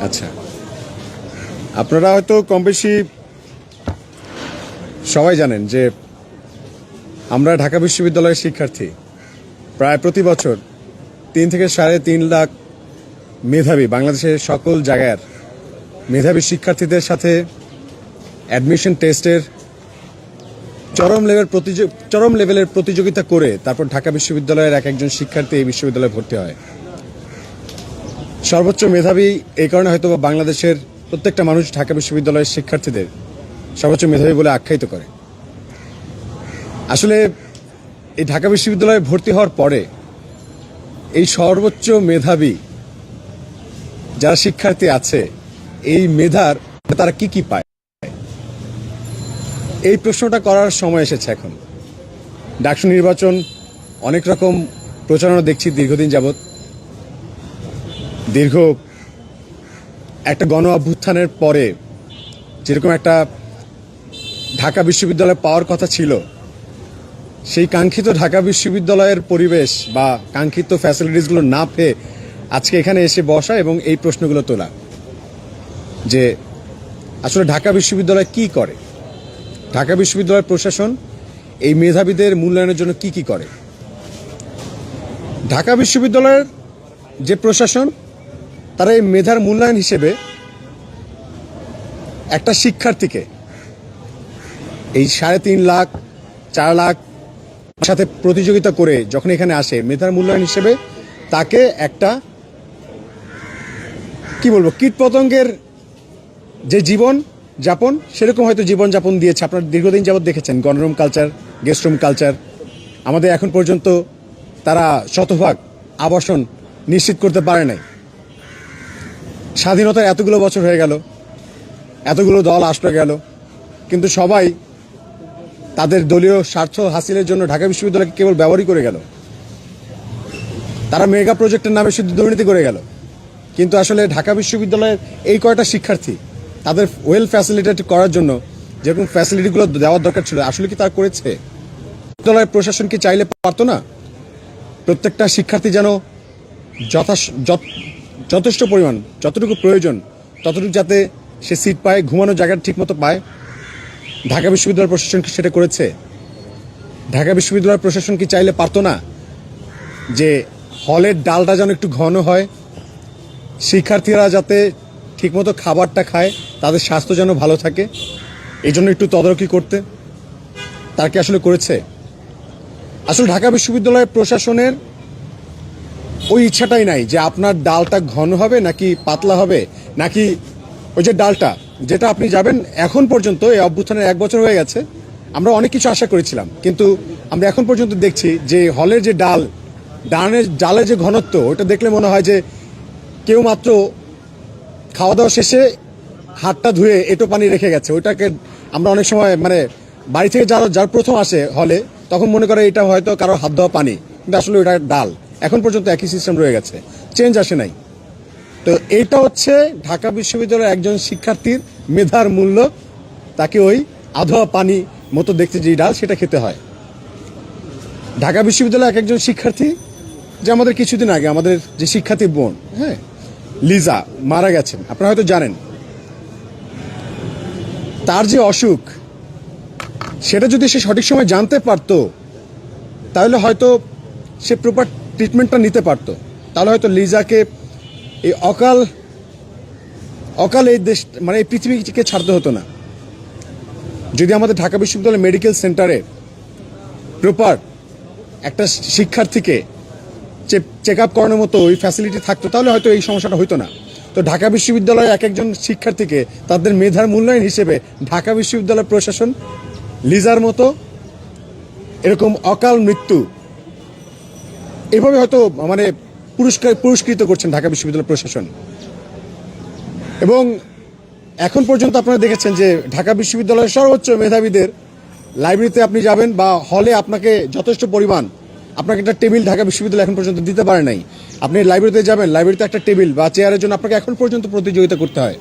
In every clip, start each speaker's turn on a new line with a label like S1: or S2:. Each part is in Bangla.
S1: আচ্ছা। আপনারা হয়তো কম বেশি সবাই জানেন যে আমরা ঢাকা বিশ্ববিদ্যালয়ের শিক্ষার্থী। প্রায় প্রতি বছর তিন থেকে সাড়ে তিন লাখ মেধাবী বাংলাদেশের সকল জায়গার মেধাবী শিক্ষার্থীদের সাথে অ্যাডমিশন টেস্টের চরম লেভেল চরম লেভেলের প্রতিযোগিতা করে তারপর ঢাকা বিশ্ববিদ্যালয়ের এক একজন শিক্ষার্থী এই বিশ্ববিদ্যালয়ে ভর্তি হয়। সর্বোচ্চ মেধাবী এই কারণে হয়তো বাংলাদেশের প্রত্যেকটা মানুষ ঢাকা বিশ্ববিদ্যালয়ের শিক্ষার্থীদের সর্বোচ্চ মেধাবী বলে আখ্যায়িত করে। আসলে এই ঢাকা বিশ্ববিদ্যালয়ে ভর্তি হওয়ার পরে এই সর্বোচ্চ মেধাবী যারা শিক্ষার্থী আছে, এই মেধার তারা কি কি পায়? এই প্রশ্নটা করার সময় এসেছে এখন। ডাকসু নির্বাচন, অনেক রকম প্রচারণা দেখছি দীর্ঘদিন যাবৎ। দীর্ঘ একটা গণ অভ্যুত্থানের পরে যেরকম একটা ঢাকা বিশ্ববিদ্যালয় পাওয়ার কথা ছিল, সেই কাঙ্ক্ষিত ঢাকা বিশ্ববিদ্যালয়ের পরিবেশ বা কাঙ্ক্ষিত ফ্যাসিলিটিসগুলো না পেয়ে আজকে এখানে এসে বসা এবং এই প্রশ্নগুলো তোলা। যে আসলে ঢাকা বিশ্ববিদ্যালয় কি করে? ঢাকা বিশ্ববিদ্যালয়ের প্রশাসন এই মেধাবীদের মূল্যায়নের জন্য কি কি করে? ঢাকা বিশ্ববিদ্যালয়ের যে প্রশাসন, তারা এই মেধার মূল্যায়ন হিসেবে একটা শিক্ষার্থীকে এই সাড়ে তিন লাখ, চার লাখ সাথে প্রতিযোগিতা করে যখন এখানে আসে, মেধার মূল্যায়ন হিসেবে তাকে একটা, কি বলব কীট পতঙ্গের যে জীবন যাপন, সেরকম হয়তো জীবন যাপন দিয়েছে। আপনারা দীর্ঘদিন যাবত দেখেছেন, গণরুম কালচার গেস্ট রুম কালচার আমাদের এখন পর্যন্ত তারা শতভাগ আবাসন নিশ্চিত করতে পারে নাই। স্বাধীনতার এতগুলো বছর হয়ে গেল, এতগুলো দল আসলে গেল, কিন্তু সবাই তাদের দলীয় স্বার্থ হাসিলের জন্য ঢাকা বিশ্ববিদ্যালয়কে কেবল ব্যবহারই করে গেল। তারা মেগা প্রজেক্টের নামে শুধু দুর্নীতি করে গেল। কিন্তু আসলে ঢাকা বিশ্ববিদ্যালয়ের এই কয়টা শিক্ষার্থী তাদের ওয়েল ফ্যাসিলিটেট করার জন্য যেরকম ফ্যাসিলিটিগুলো দেওয়ার দরকার ছিল, আসলে কি তার করেছে? বিশ্ববিদ্যালয়ের প্রশাসন কি চাইলে পারতো না? প্রত্যেকটা শিক্ষার্থী যেন যথা যথ- যথেষ্ট পরিমাণ, যতটুকু প্রয়োজন, ততটুকু যাতে সে সিট পায়, ঘুমানোর জায়গা ঠিকমতো পায়। ঢাকা বিশ্ববিদ্যালয় প্রশাসন কি সেটা করেছে? ঢাকা বিশ্ববিদ্যালয় প্রশাসন কি চাইলে পারতো না যে হলের ডালটা যেন একটু ঘন হয়? শিক্ষার্থীরা যাতে ঠিকমতো খাবারটা খায়, তাদের স্বাস্থ্য যেন ভালো থাকে। এই জন্য একটু তদারকি করতে। তার কি আসলে করেছে? আসলে ঢাকা বিশ্ববিদ্যালয়ের প্রশাসনের ওই ইচ্ছাটাই নাই যে আপনার ডালটা ঘন হবে নাকি পাতলা হবে, নাকি ওই যে ডালটা, যেটা আপনি যাবেন এখন পর্যন্ত, এই অভ্যুত্থানের এক বছর হয়ে গেছে, আমরা অনেক কিছু আশা করেছিলাম। কিন্তু আমরা এখন পর্যন্ত দেখছি যে হলের যে ডাল, ডানের ডালের যে ঘনত্ব, ওটা দেখলে মনে হয় যে কেউ মাত্র খাওয়া দাওয়া শেষে হাতটা ধুয়ে এটো পানি রেখে গেছে। ওইটাকে আমরা অনেক সময় মানে বাড়ি থেকে যারা, যার প্রথম আসে হলে, তখন মনে করে এটা হয়তো কারও হাত ধোয়া পানি, কিন্তু আসলে ওটা ডাল। এখন পর্যন্ত একই সিস্টেম রয়ে গেছে। চেঞ্জ আসে নাই। তো এটা হচ্ছে ঢাকা বিশ্ববিদ্যালয়ের একজন শিক্ষার্থীর মেধার মূল্য। তাকে ওই আধোয়া পানি মতো দেখতে যে ডাল, সেটা খেতে হয়। ঢাকা বিশ্ববিদ্যালয়ের এক একজন শিক্ষার্থী, যে আমাদের কিছুদিন আগে, আমাদের যে শিক্ষার্থী বোন হ্যাঁ লিজা মারা গেছেন, আপনারা হয়তো জানেন। তার যে অসুখ, সেটা যদি সে সঠিক সময় জানতে পারতো, তাহলে হয়তো সে প্রপার ট্রিটমেন্টটা নিতে পারতো। তাহলে হয়তো লিজাকে এই অকাল অকাল এই দেশ মানে এই পৃথিবীকে ছাড়তে হতো না। যদি আমাদের ঢাকা বিশ্ববিদ্যালয় মেডিকেল সেন্টারে প্রপার একটা শিক্ষার্থীকে চেক আপ করানোর মতো ওই ফ্যাসিলিটি থাকতো, তাহলে হয়তো এই সমস্যাটা হতো না। তো ঢাকা বিশ্ববিদ্যালয়ের এক একজন শিক্ষার্থীকে তাদের মেধার মূল্যায়ন হিসেবে ঢাকা বিশ্ববিদ্যালয় প্রশাসন, লিজার মতো এরকম অকাল মৃত্যু এভাবে হয়তো মানে পুরস্কার, পুরস্কৃত করছেন ঢাকা বিশ্ববিদ্যালয় প্রশাসন। এবং এখন পর্যন্ত আপনারা দেখেছেন যে ঢাকা বিশ্ববিদ্যালয়ের সর্বোচ্চ মেধাবীদের লাইব্রেরিতে আপনি যাবেন বা হলে আপনাকে যথেষ্ট পরিমাণ আপনাকে একটা টেবিল ঢাকা বিশ্ববিদ্যালয় এখন পর্যন্ত দিতে পারে নাই। আপনি লাইব্রেরিতে যাবেন, লাইব্রেরিতে একটা টেবিল বা চেয়ারের জন্য আপনাকে এখন পর্যন্ত প্রতিযোগিতা করতে হয়।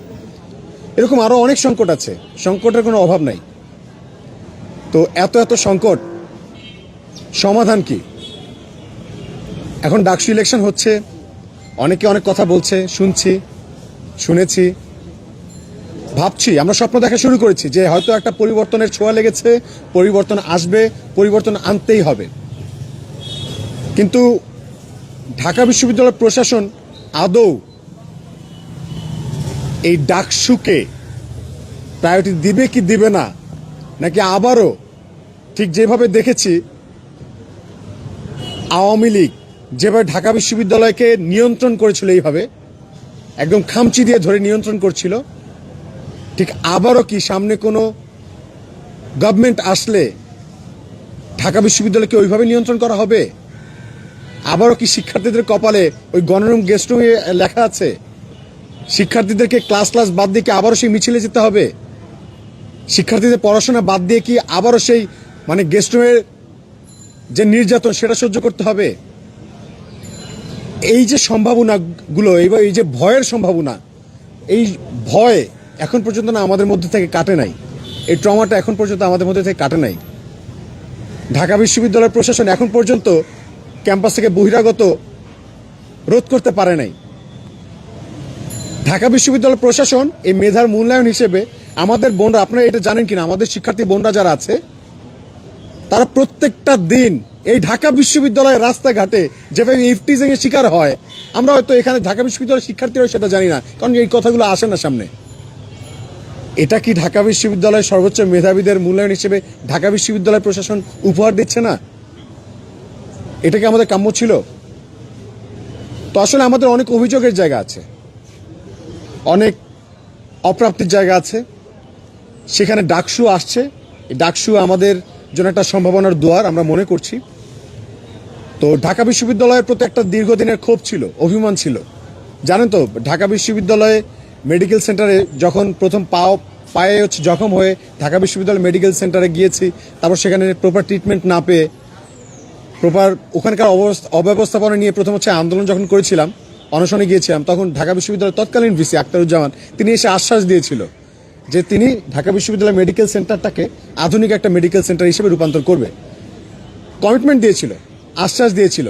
S1: এরকম আরও অনেক সংকট আছে। সংকটের কোনো অভাব নাই। তো এত এত সংকট, সমাধান কি? এখন ডাকসু ইলেকশন হচ্ছে, অনেকে অনেক কথা বলছে, শুনছি, শুনেছি। ভাবছি, আমরা স্বপ্ন দেখা শুরু করেছি যে হয়তো একটা পরিবর্তনের ছোঁয়া লেগেছে, পরিবর্তন আসবে, পরিবর্তন আনতেই হবে। কিন্তু ঢাকা বিশ্ববিদ্যালয় প্রশাসন আদৌ এই ডাকসুকে প্রায়োরিটি দিবে কি দিবে না, নাকি আবারও ঠিক যেভাবে দেখেছি, আওয়ামী লীগ যেভাবে ঢাকা বিশ্ববিদ্যালয়কে নিয়ন্ত্রণ করেছিল এইভাবে, একদম খামচি দিয়ে ধরে নিয়ন্ত্রণ করছিল, ঠিক আবারও কি সামনে কোনো গভর্নমেন্ট আসলে ঢাকা বিশ্ববিদ্যালয়কে ওইভাবে নিয়ন্ত্রণ করা হবে? আবারও কি শিক্ষার্থীদের কপালে ওই গণরুম গেস্ট রুমে লেখা আছে? শিক্ষার্থীদেরকে ক্লাস ক্লাস বাদ দিয়ে কি আবারও সেই মিছিলে যেতে হবে? শিক্ষার্থীদের পড়াশোনা বাদ দিয়ে কি আবারও সেই মানে গেস্ট রুমের যে নির্যাতন সেটা সহ্য করতে হবে? এই যে সম্ভাবনাগুলো এবার এই যে ভয়ের সম্ভাবনা, এই ভয় এখন পর্যন্ত না আমাদের মধ্যে থেকে কাটে নাই। এই ট্রমাটা এখন পর্যন্ত আমাদের মধ্যে থেকে কাটে নাই। ঢাকা বিশ্ববিদ্যালয়ের প্রশাসন এখন পর্যন্ত ক্যাম্পাস থেকে বহিরাগত রোধ করতে পারে নাই। ঢাকা বিশ্ববিদ্যালয় প্রশাসন এই মেধার মূল্যায়ন হিসেবে আমাদের বোনরা, আপনারা এটা জানেন কিনা? আমাদের শিক্ষার্থী বোনরা যারা আছে, তারা প্রত্যেকটা দিন এই ঢাকা বিশ্ববিদ্যালয়ের রাস্তাঘাটে যেভাবে ইফটিজিং এর শিকার হয়, আমরা হয়তো এখানে ঢাকা বিশ্ববিদ্যালয়ের শিক্ষার্থীরা সেটা জানি না, কারণ এই কথাগুলো আসে না সামনে। এটা কি ঢাকা বিশ্ববিদ্যালয়ের সর্বোচ্চ মেধাবীদের মূল্যায়ন হিসেবে ঢাকা বিশ্ববিদ্যালয় প্রশাসন উপহার দিচ্ছে না? এটা কি আমাদের কাম্য ছিল? তো আসলে আমাদের অনেক অভিযোগের জায়গা আছে। অনেক অপ্রাপ্তির জায়গা আছে। সেখানে ডাকসু আসছে। এই ডাকসু আমাদের জন্য একটা সম্ভাবনার দুয়ার, আমরা মনে করছি। তো ঢাকা বিশ্ববিদ্যালয়ের প্রতি একটা দীর্ঘদিনের ক্ষোভ ছিল, অভিমান ছিল। জানেন তো, ঢাকা বিশ্ববিদ্যালয়ে মেডিকেল সেন্টারে যখন প্রথম পাও, পায়ে হচ্ছে জখম হয়ে ঢাকা বিশ্ববিদ্যালয় মেডিকেল সেন্টারে গিয়েছি, তারপর সেখানে প্রপার ট্রিটমেন্ট না পেয়ে প্রপার ওখানকার অব্যবস্থাপনা নিয়ে প্রথম হচ্ছে আন্দোলন যখন করেছিলাম, অনশনে গিয়েছিলাম, তখন ঢাকা বিশ্ববিদ্যালয়ের তৎকালীন ভিসি আক্তারুজ্জামান তিনি এসে আশ্বাস দিয়েছিল যে তিনি ঢাকা বিশ্ববিদ্যালয় মেডিকেল সেন্টারটাকে আধুনিক একটা মেডিকেল সেন্টার হিসেবে রূপান্তর করবে। কমিটমেন্ট দিয়েছিল, আশ্বাস দিয়েছিল,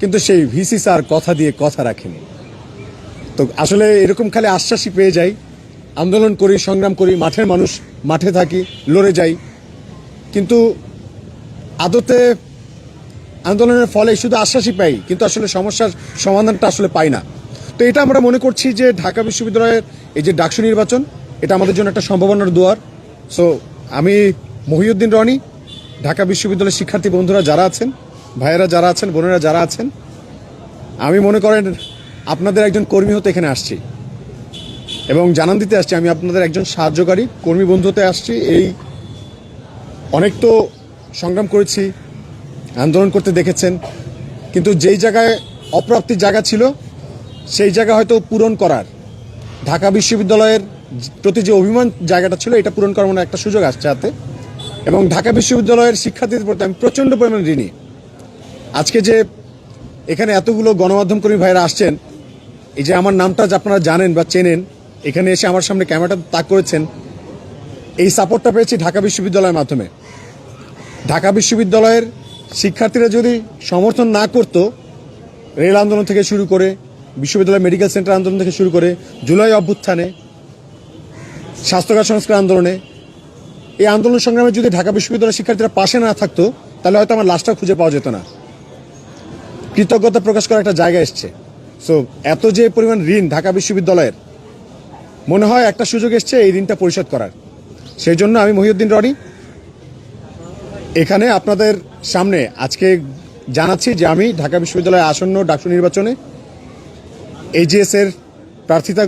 S1: কিন্তু সেই ভিসি স্যার কথা দিয়ে কথা রাখেনি। তো আসলে এরকম খালি আশ্বাসই পেয়ে যাই। আন্দোলন করি, সংগ্রাম করি, মাঠের মানুষ, মাঠে থাকি, লড়ে যাই। কিন্তু আদতে আন্দোলনের ফলে শুধু আশ্বাসই পাই, কিন্তু আসলে সমস্যার সমাধানটা আসলে পাই না। তো এটা আমরা মনে করছি যে ঢাকা বিশ্ববিদ্যালয়ের এই যে ডাকসু নির্বাচন, এটা আমাদের জন্য একটা সম্ভাবনার দুয়ার। সো আমি মহিউদ্দিন রনি, ঢাকা বিশ্ববিদ্যালয়ের শিক্ষার্থী বন্ধুরা যারা আছেন, ভাইয়েরা যারা আছেন, বোনেরা যারা আছেন, আমি মনে করেন আপনাদের একজন কর্মী হতে এখানে আসছি। এবং জানান দিতে আসছি, আমি আপনাদের একজন সাহায্যকারী কর্মী বন্ধু হতে আসছি। এই অনেক তো সংগ্রাম করেছি আন্দোলন করতে দেখেছেন। কিন্তু যেই জায়গায় অপ্রাপ্তির জায়গা ছিল, সেই জায়গা হয়তো পূরণ করার। ঢাকা বিশ্ববিদ্যালয়ের প্রতি যে অভিমান জায়গাটা ছিল, এটা পূরণ করার মনে একটা সুযোগ আসছে হাতে। এবং ঢাকা বিশ্ববিদ্যালয়ের শিক্ষার্থীদের প্রতি আমি প্রচণ্ড পরিমাণে ঋণী। আজকে যে এখানে এতগুলো গণমাধ্যম কর্মী ভাইরা আসছেন, এই যে আমার নামটা আপনারা জানেন বা চেনেন, এখানে এসে আমার সামনে ক্যামেরাটা তাক করেছেন, এই সাপোর্টটা পেয়েছি ঢাকা বিশ্ববিদ্যালয়ের মাধ্যমে। ঢাকা বিশ্ববিদ্যালয়ের শিক্ষার্থীরা যদি সমর্থন না করত, রেল আন্দোলন থেকে শুরু করে, বিশ্ববিদ্যালয় মেডিকেল সেন্টার আন্দোলন থেকে শুরু করে, জুলাই অভ্যুত্থানে স্বাস্থ্যকার সংস্কার আন্দোলনে, এই আন্দোলন সংগ্রামে যদি ঢাকা বিশ্ববিদ্যালয়ের শিক্ষার্থীরা পাশে না থাকতো, তাহলে হয়তো আমার লাশটা খুঁজে পাওয়া যেত না। কৃতজ্ঞতা প্রকাশ করার একটা জায়গা এসছে। সো এত যে পরিমাণ ঋণ ঢাকা বিশ্ববিদ্যালয়ের, মনে হয় একটা সুযোগ এসছে এই ঋণটা পরিশোধ করার। সেই জন্য আমি মহিউদ্দিন রনি এখানে আপনাদের সামনে আজকে জানাচ্ছি যে আমি ঢাকা বিশ্ববিদ্যালয়ের আসন্ন ডাকসু নির্বাচনে এইচএস এর প্রার্থিতা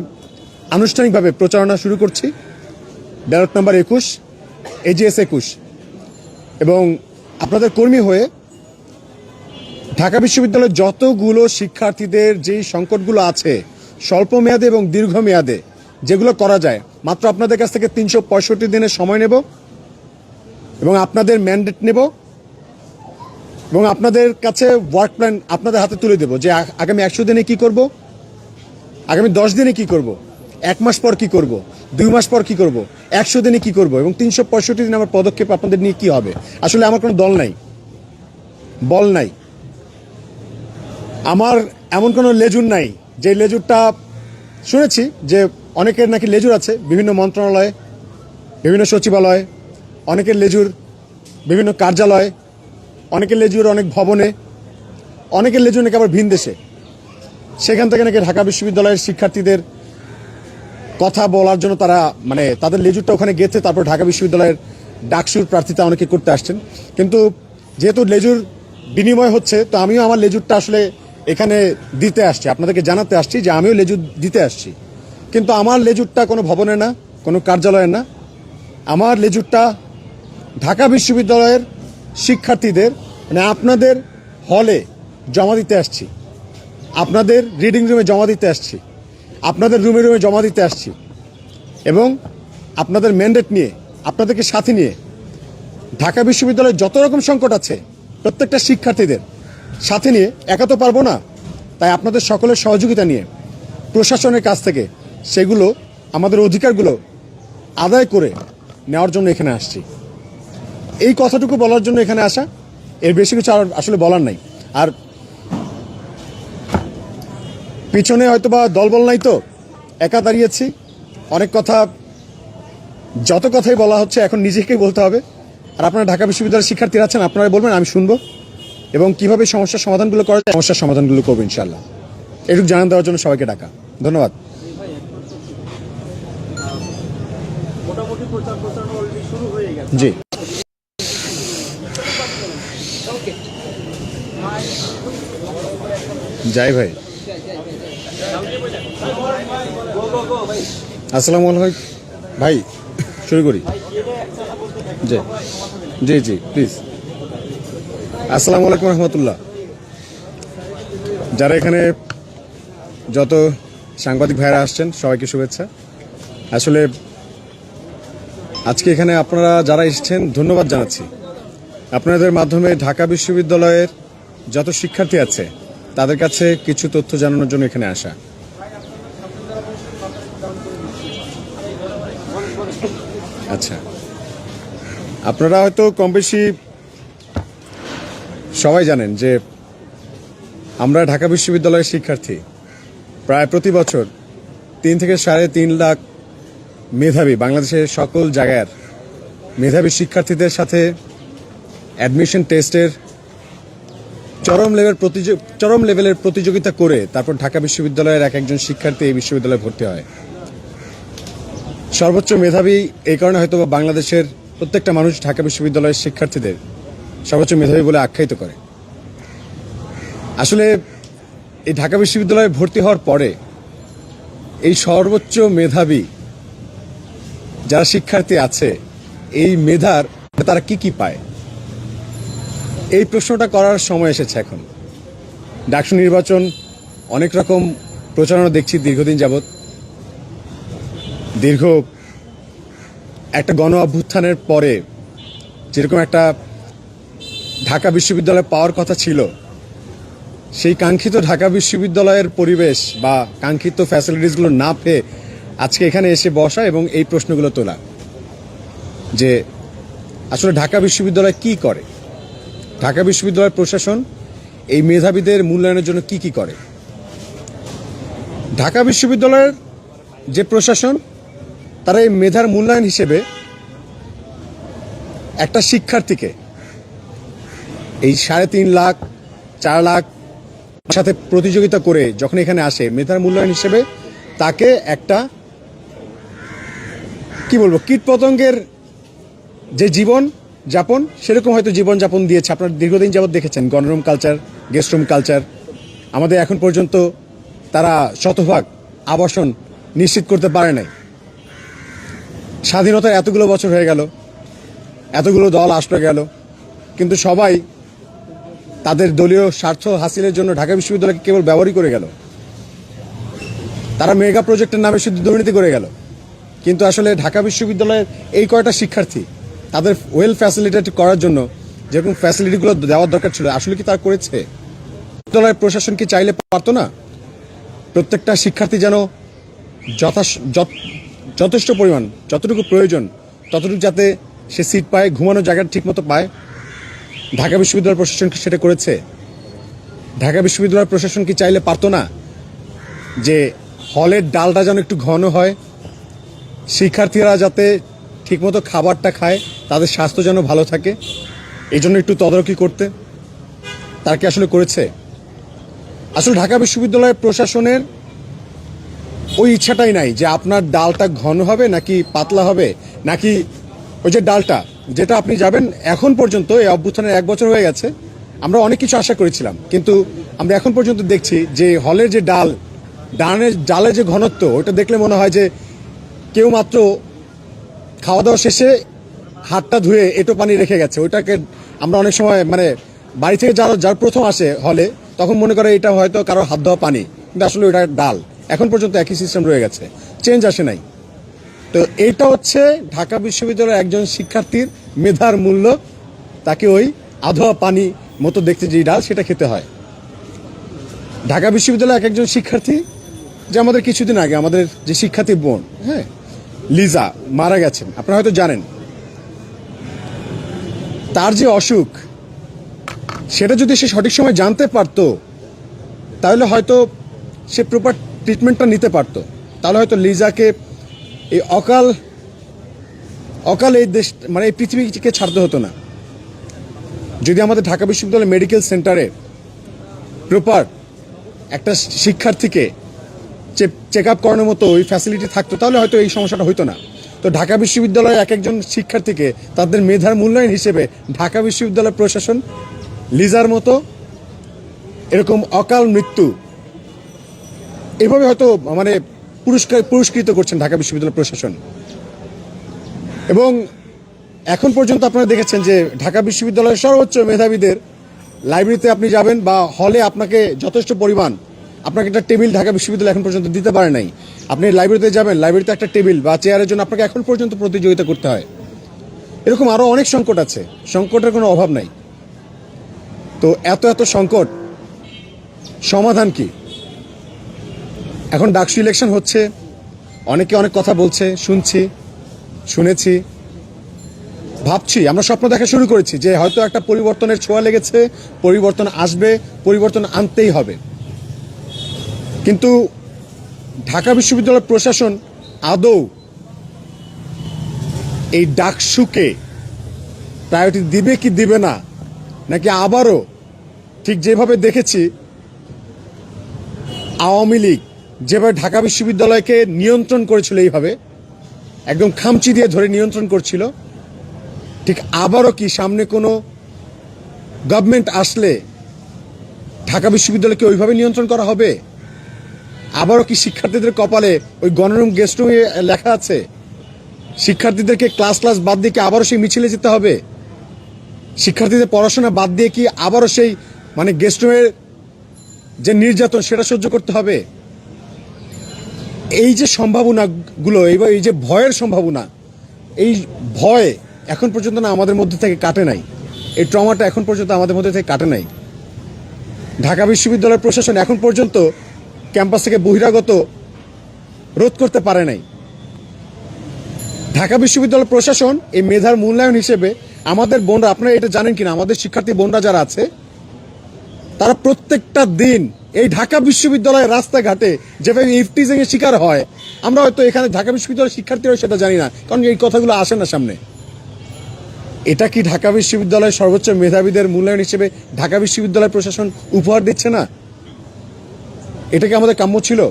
S1: আনুষ্ঠানিকভাবে প্রচারণা শুরু করছি। ব্যালট নাম্বার একুশ এজিএস একুশ। এবং আপনাদের কর্মী হয়ে ঢাকা বিশ্ববিদ্যালয়ের যতগুলো শিক্ষার্থীদের যেই সংকটগুলো আছে, স্বল্প মেয়াদে এবং দীর্ঘমেয়াদে যেগুলো করা যায়, মাত্র আপনাদের কাছ থেকে তিনশো পঁয়ষট্টি দিনের সময় নেব। এবং আপনাদের ম্যান্ডেট নেব এবং আপনাদের কাছে ওয়ার্ক প্ল্যান আপনাদের হাতে তুলে দেব যে আগামী একশো দিনে কি করব, আগামী দশ দিনে কি করব, এক মাস পর কি করব, দুই মাস পর কি করব, একশো দিনে কি করব এবং তিনশো পঁয়ষট্টি দিন আমার পদক্ষেপ আপনাদের নিয়ে কি হবে। আসলে আমার কোনো দল নাই। বল নাই। আমার এমন কোনো লেজুর নাই যে লেজুরটা শুনেছি যে অনেকের নাকি লেজুর আছে বিভিন্ন মন্ত্রণালয়ে, বিভিন্ন সচিবালয়ে অনেকের লেজুর বিভিন্ন কার্যালয়ে, অনেকের লেজুর অনেক ভবনে, অনেকের লেজুর নাকি আবার ভিন দেশে। সেখান থেকে নাকি ঢাকা বিশ্ববিদ্যালয়ের শিক্ষার্থীদের কথা বলার জন্য তারা মানে তাদের লেজুরটা ওখানে গেছে তারপর ঢাকা বিশ্ববিদ্যালয়ের ডাকসুর প্রার্থীতা অনেকে করতে আসছেন। কিন্তু যেহেতু লেজুর বিনিময় হচ্ছে, তো আমিও আমার লেজুরটা আসলে এখানে দিতে আসছি, আপনাদেরকে জানাতে আসছি যে আমিও লেজুর দিতে আসছি। কিন্তু আমার লেজুরটা কোনো ভবনে না, কোনো কার্যালয়ে না। আমার লেজুরটা ঢাকা বিশ্ববিদ্যালয়ের শিক্ষার্থীদের মানে আপনাদের হলে জমা দিতে আসছি। আপনাদের রিডিং রুমে জমা দিতে আসছি। আপনাদের রুমে রুমে জমা দিতে আসছি। এবং আপনাদের ম্যান্ডেট নিয়ে, আপনাদেরকে সাথে নিয়ে ঢাকা বিশ্ববিদ্যালয়ে যত রকম সংকট আছে, প্রত্যেকটা শিক্ষার্থীদের সাথে নিয়ে একা তো পারব না। তাই আপনাদের সকলের সহযোগিতা নিয়ে প্রশাসনের কাছ থেকে সেগুলো, আমাদের অধিকারগুলো আদায় করে নেওয়ার জন্য এখানে আসছি। এই কথাটুকু বলার জন্য এখানে আসা। এর বেশি কিছু আর আসলে বলার নাই। আর পিছনে হয়তো বা দলবল নাই তো একা দাঁড়িয়েছি। অনেক কথা যত কথাই বলা হচ্ছে এখন নিজেকেই বলতে হবে। আর আপনারা ঢাকা বিশ্ববিদ্যালয়ের শিক্ষার্থীরা আছেন আপনারা বলবেন আমি শুনব। এবং কীভাবে সমস্যার সমাধানগুলো করা যায় সমস্যার সমাধানগুলো করব ইনশাল্লাহ এটুকু জানান দেওয়ার জন্য সবাইকে ডাকা। ধন্যবাদ। জি। যাই ভাই। আসসালামু আলাইকুম। ভাই, শুরু করি। জি জি জি প্লিজ আসসালামু আলাইকুম রহমতুল্লাহ। যারা এখানে যত সাংবাদিক ভাইরা আসছেন, সবাইকে শুভেচ্ছা। আসলে আজকে এখানে আপনারা যারা এসেছেন, ধন্যবাদ জানাচ্ছি। আপনাদের মাধ্যমে ঢাকা বিশ্ববিদ্যালয়ের যত শিক্ষার্থী আছে তাদের কাছে কিছু তথ্য জানানোর জন্য এখানে আসা। আচ্ছা। আপনারা হয়তো কম বেশি সবাই জানেন যে আমরা ঢাকা বিশ্ববিদ্যালয়ের শিক্ষার্থী। প্রায় প্রতি বছর তিন থেকে সাড়ে তিন লাখ মেধাবী বাংলাদেশের সকল জায়গার মেধাবী শিক্ষার্থীদের সাথে অ্যাডমিশন টেস্টের চরম লেভেল চরম লেভেলের প্রতিযোগিতা করে তারপর ঢাকা বিশ্ববিদ্যালয়ের এক একজন শিক্ষার্থী এই বিশ্ববিদ্যালয়ে ভর্তি হয়। সর্বোচ্চ মেধাবী এই কারণে হয়তো বাংলাদেশের প্রত্যেকটা মানুষ ঢাকা বিশ্ববিদ্যালয়ের শিক্ষার্থীদের সর্বোচ্চ মেধাবী বলে আখ্যায়িত করে। আসলে এই ঢাকা বিশ্ববিদ্যালয়ে ভর্তি হওয়ার পরে এই সর্বোচ্চ মেধাবী যারা শিক্ষার্থী আছে, এই মেধার, তারা কি কি পায়? এই প্রশ্নটা করার সময় এসেছে এখন। ডাকসু নির্বাচন, অনেক রকম প্রচারণা দেখছি দীর্ঘদিন যাবৎ। দীর্ঘ একটা গণ অভ্যুত্থানের পরে যেরকম একটা ঢাকা বিশ্ববিদ্যালয় পাওয়ার কথা ছিল, সেই কাঙ্ক্ষিত ঢাকা বিশ্ববিদ্যালয়ের পরিবেশ বা কাঙ্ক্ষিত ফ্যাসিলিটিসগুলো না পেয়ে আজকে এখানে এসে বসা এবং এই প্রশ্নগুলো তোলা। যে আসলে ঢাকা বিশ্ববিদ্যালয় কি করে? ঢাকা বিশ্ববিদ্যালয়ের প্রশাসন এই মেধাবীদের মূল্যায়নের জন্য কি কি করে? ঢাকা বিশ্ববিদ্যালয়ের যে প্রশাসন, তারা এই মেধার মূল্যায়ন হিসেবে একটা শিক্ষার্থীকে এই সাড়ে তিন লাখ, চার লাখ সাথে প্রতিযোগিতা করে যখন এখানে আসে, মেধার মূল্যায়ন হিসেবে তাকে একটা, কি বলব কীট পতঙ্গের যে জীবন যাপন, সেরকম হয়তো জীবন যাপন দিয়েছে। আপনারা দীর্ঘদিন যাবত দেখেছেন গণরুম কালচার গেস্ট রুম কালচার আমাদের এখন পর্যন্ত তারা শতভাগ আবাসন নিশ্চিত করতে পারে নাই। স্বাধীনতার এতগুলো বছর হয়ে গেল, এতগুলো দল আসলো গেল, কিন্তু সবাই তাদের দলীয় স্বার্থ হাসিলের জন্য ঢাকা বিশ্ববিদ্যালয়কে কেবল ব্যবহারই করে গেল। তারা মেগা প্রজেক্টের নামে শুধু দুর্নীতি করে গেল। কিন্তু আসলে ঢাকা বিশ্ববিদ্যালয়ের এই কয়টা শিক্ষার্থী তাদের ওয়েল ফ্যাসিলিটেট করার জন্য যেরকম ফ্যাসিলিটিগুলো দেওয়ার দরকার ছিল, আসলে কি তার করেছে? বিদ্যালয়ের প্রশাসন কি চাইলে পারতো না? প্রত্যেকটা শিক্ষার্থী যেন যথা যথ- যথেষ্ট পরিমাণ, যতটুকু প্রয়োজন, ততটুকু যাতে সে সিট পায়, ঘুমানোর জায়গা ঠিকমতো পায়। ঢাকা বিশ্ববিদ্যালয় প্রশাসন কি সেটা করেছে? ঢাকা বিশ্ববিদ্যালয় প্রশাসন কি চাইলে পারতো না যে হলের ডালটা যেন একটু ঘন হয়? শিক্ষার্থীরা যাতে ঠিকমতো খাবারটা খায়, তাদের স্বাস্থ্য যেন ভালো থাকে। এই জন্য একটু তদারকি করতে। তার কি আসলে করেছে? আসলে ঢাকা বিশ্ববিদ্যালয়ের প্রশাসনের ওই ইচ্ছাটাই নাই যে আপনার ডালটা ঘন হবে নাকি পাতলা হবে, নাকি ওই যে ডালটা, যেটা আপনি যাবেন এখন পর্যন্ত, এই অভ্যুত্থানের এক বছর হয়ে গেছে, আমরা অনেক কিছু আশা করেছিলাম। কিন্তু আমরা এখন পর্যন্ত দেখছি যে হলের যে ডাল, ডানের ডালের যে ঘনত্ব, ওটা দেখলে মনে হয় যে কেউ মাত্র খাওয়া দাওয়া শেষে হাতটা ধুয়ে এটো পানি রেখে গেছে। ওইটাকে আমরা অনেক সময় মানে বাড়ি থেকে যারা যার প্রথম আসে হলে, তখন মনে করে এটা হয়তো কারও হাত ধোয়া পানি, কিন্তু আসলে ওটা ডাল। এখন পর্যন্ত একই সিস্টেম রয়ে গেছে। চেঞ্জ আসে নাই। তো এটা হচ্ছে ঢাকা বিশ্ববিদ্যালয়ের একজন শিক্ষার্থীর মেধার মূল্য। তাকে ওই আধোয়া পানি মতো দেখতে যে ডাল, সেটা খেতে হয়। ঢাকা বিশ্ববিদ্যালয়ে এক একজন শিক্ষার্থী, যে আমাদের কিছুদিন আগে আমাদের যে শিক্ষার্থী বোন হ্যাঁ লিজা মারা গেছেন, আপনারা হয়তো জানেন। তার যে অসুখ, সেটা যদি সে সঠিক সময় জানতে পারতো, তাহলে হয়তো সে প্রপার ট্রিটমেন্টটা নিতে পারতো। তাহলে হয়তো লিজাকে এই অকাল অকাল এই দেশ মানে এই পৃথিবীকে ছাড়তে হতো না। যদি আমাদের ঢাকা বিশ্ববিদ্যালয় মেডিকেল সেন্টারে প্রপার একটা শিক্ষার্থীকে চেক আপ করানোর মতো ওই ফ্যাসিলিটি থাকতো, তাহলে হয়তো এই সমস্যাটা হতো না। তো ঢাকা বিশ্ববিদ্যালয়ের এক একজন শিক্ষার্থীকে তাদের মেধার মূল্যায়ন হিসেবে ঢাকা বিশ্ববিদ্যালয় প্রশাসন, লিজার মতো এরকম অকাল মৃত্যু এভাবে হয়তো মানে পুরস্কার, পুরস্কৃত করছেন ঢাকা বিশ্ববিদ্যালয় প্রশাসন। এবং এখন পর্যন্ত আপনারা দেখেছেন যে ঢাকা বিশ্ববিদ্যালয়ের সর্বোচ্চ মেধাবীদের লাইব্রেরিতে আপনি যাবেন বা হলে আপনাকে যথেষ্ট পরিমাণ আপনাকে একটা টেবিল ঢাকা বিশ্ববিদ্যালয় এখন পর্যন্ত দিতে পারে নাই। আপনি লাইব্রেরিতে যাবেন, লাইব্রেরিতে একটা টেবিল বা চেয়ারের জন্য আপনাকে এখন পর্যন্ত প্রতিযোগিতা করতে হয়। এরকম আরও অনেক সংকট আছে। সংকটের কোনো অভাব নাই। তো এত এত সংকট, সমাধান কি? এখন ডাকসু ইলেকশন হচ্ছে, অনেকে অনেক কথা বলছে, শুনছি, শুনেছি। ভাবছি, আমরা স্বপ্ন দেখা শুরু করেছি যে হয়তো একটা পরিবর্তনের ছোঁয়া লেগেছে, পরিবর্তন আসবে, পরিবর্তন আনতেই হবে। কিন্তু ঢাকা বিশ্ববিদ্যালয় প্রশাসন আদৌ এই ডাকসুকে প্রায়োরিটি দিবে কি দিবে না, নাকি আবারও ঠিক যেভাবে দেখেছি, আওয়ামী লীগ যেভাবে ঢাকা বিশ্ববিদ্যালয়কে নিয়ন্ত্রণ করেছিল এইভাবে, একদম খামচি দিয়ে ধরে নিয়ন্ত্রণ করছিল, ঠিক আবারও কি সামনে কোনো গভর্নমেন্ট আসলে ঢাকা বিশ্ববিদ্যালয়কে ওইভাবে নিয়ন্ত্রণ করা হবে? আবারও কি শিক্ষার্থীদের কপালে ওই গণরুম গেস্ট রুমে লেখা আছে? শিক্ষার্থীদেরকে ক্লাস ক্লাস বাদ দিয়ে কি আবারও সেই মিছিলে যেতে হবে? শিক্ষার্থীদের পড়াশোনা বাদ দিয়ে কি আবারও সেই মানে গেস্ট রুমের যে নির্যাতন সেটা সহ্য করতে হবে? এই যে সম্ভাবনাগুলো এইবার এই যে ভয়ের সম্ভাবনা, এই ভয় এখন পর্যন্ত না আমাদের মধ্যে থেকে কাটে নাই। এই ট্রমাটা এখন পর্যন্ত আমাদের মধ্যে থেকে কাটে নাই। ঢাকা বিশ্ববিদ্যালয়ের প্রশাসন এখন পর্যন্ত ক্যাম্পাস থেকে বহিরাগত রোধ করতে পারে নাই। ঢাকা বিশ্ববিদ্যালয় প্রশাসন এই মেধার মূল্যায়ন হিসেবে আমাদের বোনরা, আপনারা এটা জানেন কিনা? আমাদের শিক্ষার্থী বোনরা যারা আছে, তারা প্রত্যেকটা দিন এই ঢাকা বিশ্ববিদ্যালয়ের রাস্তাঘাটে যেভাবে ইফটিজিং এর শিকার হয়, আমরা হয়তো এখানে ঢাকা বিশ্ববিদ্যালয়ের শিক্ষার্থীরা সেটা জানি না, কারণ এই কথাগুলো আসে না সামনে। এটা কি ঢাকা বিশ্ববিদ্যালয়ের সর্বোচ্চ মেধাবীদের মূল্যায়ন হিসেবে ঢাকা বিশ্ববিদ্যালয় প্রশাসন উপহার দিচ্ছে না? এটা কি আমাদের কাম্য ছিল?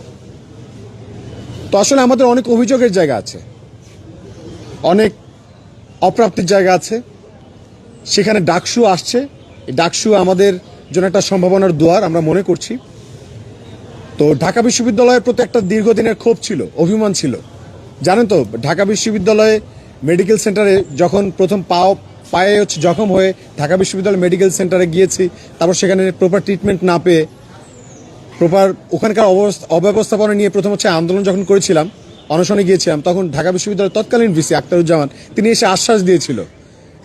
S1: তো আসলে আমাদের অনেক অভিযোগের জায়গা আছে। অনেক অপ্রাপ্তির জায়গা আছে। সেখানে ডাকসু আসছে। ডাকসু আমাদের জন্য একটা সম্ভাবনার দুয়ার, আমরা মনে করছি। তো ঢাকা বিশ্ববিদ্যালয়ের প্রতি একটা দীর্ঘদিনের ক্ষোভ ছিল, অভিমান ছিল। জানেন তো, ঢাকা বিশ্ববিদ্যালয়ে মেডিকেল সেন্টারে যখন প্রথম পাও, পায়ে হচ্ছে জখম হয়ে ঢাকা বিশ্ববিদ্যালয় মেডিকেল সেন্টারে গিয়েছি, তারপর সেখানে প্রপার ট্রিটমেন্ট না পেয়ে প্রপার ওখানকার অব্যবস্থাপনা নিয়ে প্রথম হচ্ছে আন্দোলন যখন করেছিলাম, অনশনে গিয়েছিলাম, তখন ঢাকা বিশ্ববিদ্যালয়ের তৎকালীন ভিসি আক্তারুজ্জামান, তিনি এসে আশ্বাস দিয়েছিল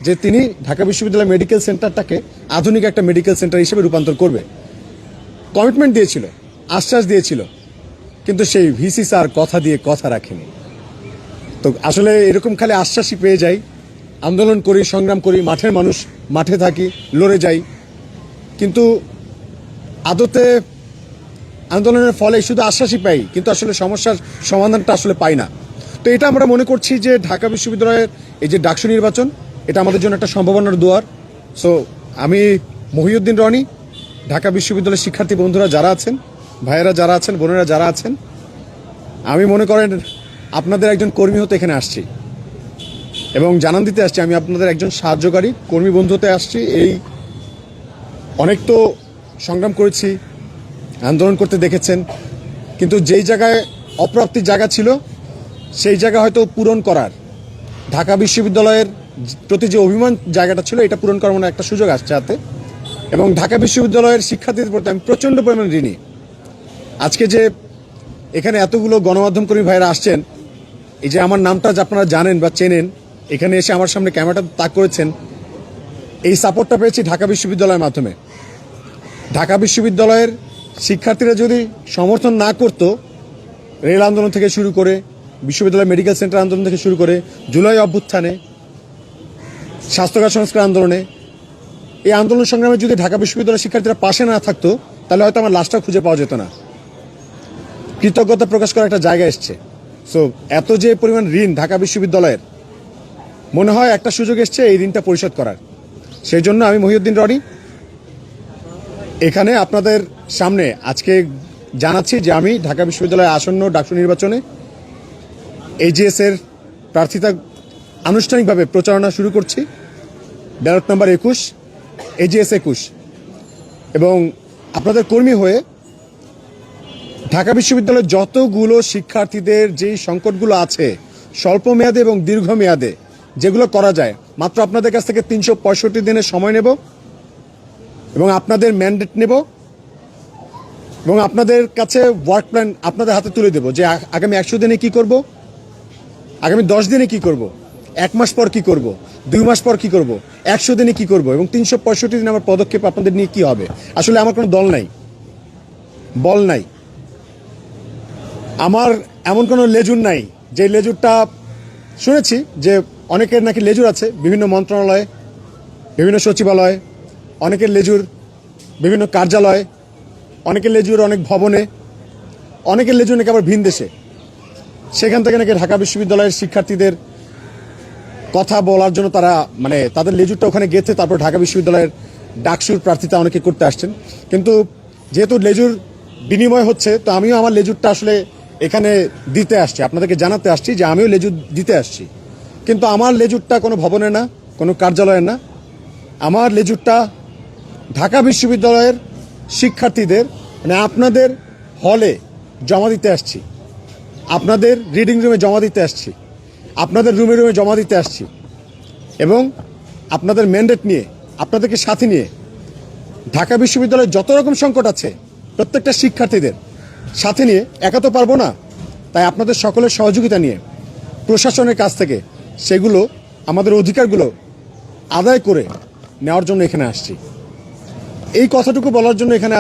S1: যে তিনি ঢাকা বিশ্ববিদ্যালয় মেডিকেল সেন্টারটাকে আধুনিক একটা মেডিকেল সেন্টার হিসেবে রূপান্তর করবে। কমিটমেন্ট দিয়েছিল, আশ্বাস দিয়েছিল, কিন্তু সেই ভিসি স্যার কথা দিয়ে কথা রাখেনি। তো আসলে এরকম খালি আশ্বাসই পেয়ে যাই। আন্দোলন করি, সংগ্রাম করি, মাঠের মানুষ, মাঠে থাকি, লড়ে যাই। কিন্তু আদতে আন্দোলনের ফলে শুধু আশ্বাসই পাই, কিন্তু আসলে সমস্যার সমাধানটা আসলে পাই না। তো এটা আমরা মনে করছি যে ঢাকা বিশ্ববিদ্যালয়ের এই যে ডাকসু নির্বাচন, এটা আমাদের জন্য একটা সম্ভাবনার দুয়ার। সো আমি মহিউদ্দিন রনি, ঢাকা বিশ্ববিদ্যালয়ের শিক্ষার্থী বন্ধুরা যারা আছেন, ভাইয়েরা যারা আছেন, বোনেরা যারা আছেন, আমি মনে করেন আপনাদের একজন কর্মী হতে এখানে আসছি। এবং জানান দিতে আসছি, আমি আপনাদের একজন সাহায্যকারী কর্মী বন্ধু হতে আসছি। এই অনেক তো সংগ্রাম করেছি আন্দোলন করতে দেখেছেন। কিন্তু যেই জায়গায় অপ্রাপ্তির জায়গা ছিল, সেই জায়গা হয়তো পূরণ করার। ঢাকা বিশ্ববিদ্যালয়ের প্রতি যে অভিমান জায়গাটা ছিল, এটা পূরণ করার মনে একটা সুযোগ আসছে হাতে। এবং ঢাকা বিশ্ববিদ্যালয়ের শিক্ষার্থীদের প্রতি আমি প্রচণ্ড পরিমাণ ঋণী। আজকে যে এখানে এতগুলো গণমাধ্যম কর্মী ভাইরা আসছেন, এই যে আমার নামটা আপনারা জানেন বা চেনেন, এখানে এসে আমার সামনে ক্যামেরাটা তাক করেছেন, এই সাপোর্টটা পেয়েছি ঢাকা বিশ্ববিদ্যালয়ের মাধ্যমে। ঢাকা বিশ্ববিদ্যালয়ের শিক্ষার্থীরা যদি সমর্থন না করত, রেল আন্দোলন থেকে শুরু করে, বিশ্ববিদ্যালয় মেডিকেল সেন্টার আন্দোলন থেকে শুরু করে, জুলাই অভ্যুত্থানে স্বাস্থ্যকার সংস্কার আন্দোলনে, এই আন্দোলন সংগ্রামে যদি ঢাকা বিশ্ববিদ্যালয়ের শিক্ষার্থীরা পাশে না থাকতো, তাহলে হয়তো আমার লাশটা খুঁজে পাওয়া যেত না। কৃতজ্ঞতা প্রকাশ করার একটা জায়গা এসছে। সো এত যে পরিমাণ ঋণ ঢাকা বিশ্ববিদ্যালয়ের, মনে হয় একটা সুযোগ এসছে এই ঋণটা পরিশোধ করার। সেই জন্য আমি মহিউদ্দিন রনি এখানে আপনাদের সামনে আজকে জানাচ্ছি যে আমি ঢাকা বিশ্ববিদ্যালয়ের আসন্ন ডাকসু নির্বাচনে এইজিএস এর প্রার্থিতা আনুষ্ঠানিকভাবে প্রচারণা শুরু করছি। ব্যালট নাম্বার একুশ এজিএস একুশ। এবং আপনাদের কর্মী হয়ে ঢাকা বিশ্ববিদ্যালয়ের যতগুলো শিক্ষার্থীদের যেই সংকটগুলো আছে, স্বল্প মেয়াদে এবং দীর্ঘ মেয়াদে যেগুলো করা যায়, মাত্র আপনাদের কাছ থেকে তিনশো পঁয়ষট্টি দিনের সময় নেব। এবং আপনাদের ম্যান্ডেট নেব এবং আপনাদের কাছে ওয়ার্ক প্ল্যান আপনাদের হাতে তুলে দেব যে আগামী একশো দিনে কি করব, আগামী দশ দিনে কি করব, এক মাস পর কি করব, দুই মাস পর কি করব, একশো দিনে কি করব এবং তিনশো পঁয়ষট্টি দিন আমার পদক্ষেপ আপনাদের নিয়ে কি হবে। আসলে আমার কোনো দল নাই। বল নাই। আমার এমন কোনো লেজুর নাই, যে লেজুরটা শুনেছি যে অনেকের নাকি লেজুর আছে বিভিন্ন মন্ত্রণালয়ে, বিভিন্ন সচিবালয় অনেকের লেজুর বিভিন্ন কার্যালয়, অনেকের লেজুর অনেক ভবনে, অনেকের লেজুর নাকি আবার ভিন দেশে। সেখান থেকে নাকি ঢাকা বিশ্ববিদ্যালয়ের শিক্ষার্থীদের কথা বলার জন্য তারা মানে তাদের লেজুরটা ওখানে গেছে তারপর ঢাকা বিশ্ববিদ্যালয়ের ডাকসুর প্রার্থীতা অনেকে করতে আসছেন। কিন্তু যেহেতু লেজুর বিনিময় হচ্ছে, তো আমিও আমার লেজুরটা আসলে এখানে দিতে আসছি, আপনাদেরকে জানাতে আসছি যে আমিও লেজুর দিতে আসছি। কিন্তু আমার লেজুরটা কোনো ভবনে না, কোনো কার্যালয়ে না। আমার লেজুরটা ঢাকা বিশ্ববিদ্যালয়ের শিক্ষার্থীদের মানে আপনাদের হলে জমা দিতে আসছি। আপনাদের রিডিং রুমে জমা দিতে আসছি। আপনাদের রুমে রুমে জমা দিতে আসছি। এবং আপনাদের ম্যান্ডেট নিয়ে, আপনাদেরকে সাথে নিয়ে ঢাকা বিশ্ববিদ্যালয়ে যত রকম সংকট আছে, প্রত্যেকটা শিক্ষার্থীদের সাথে নিয়ে একা তো পারব না। তাই আপনাদের সকলের সহযোগিতা নিয়ে প্রশাসনের কাছ থেকে সেগুলো, আমাদের অধিকারগুলো আদায় করে নেওয়ার জন্য এখানে আসছি। এই কথাটুকু বলার জন্য এখানে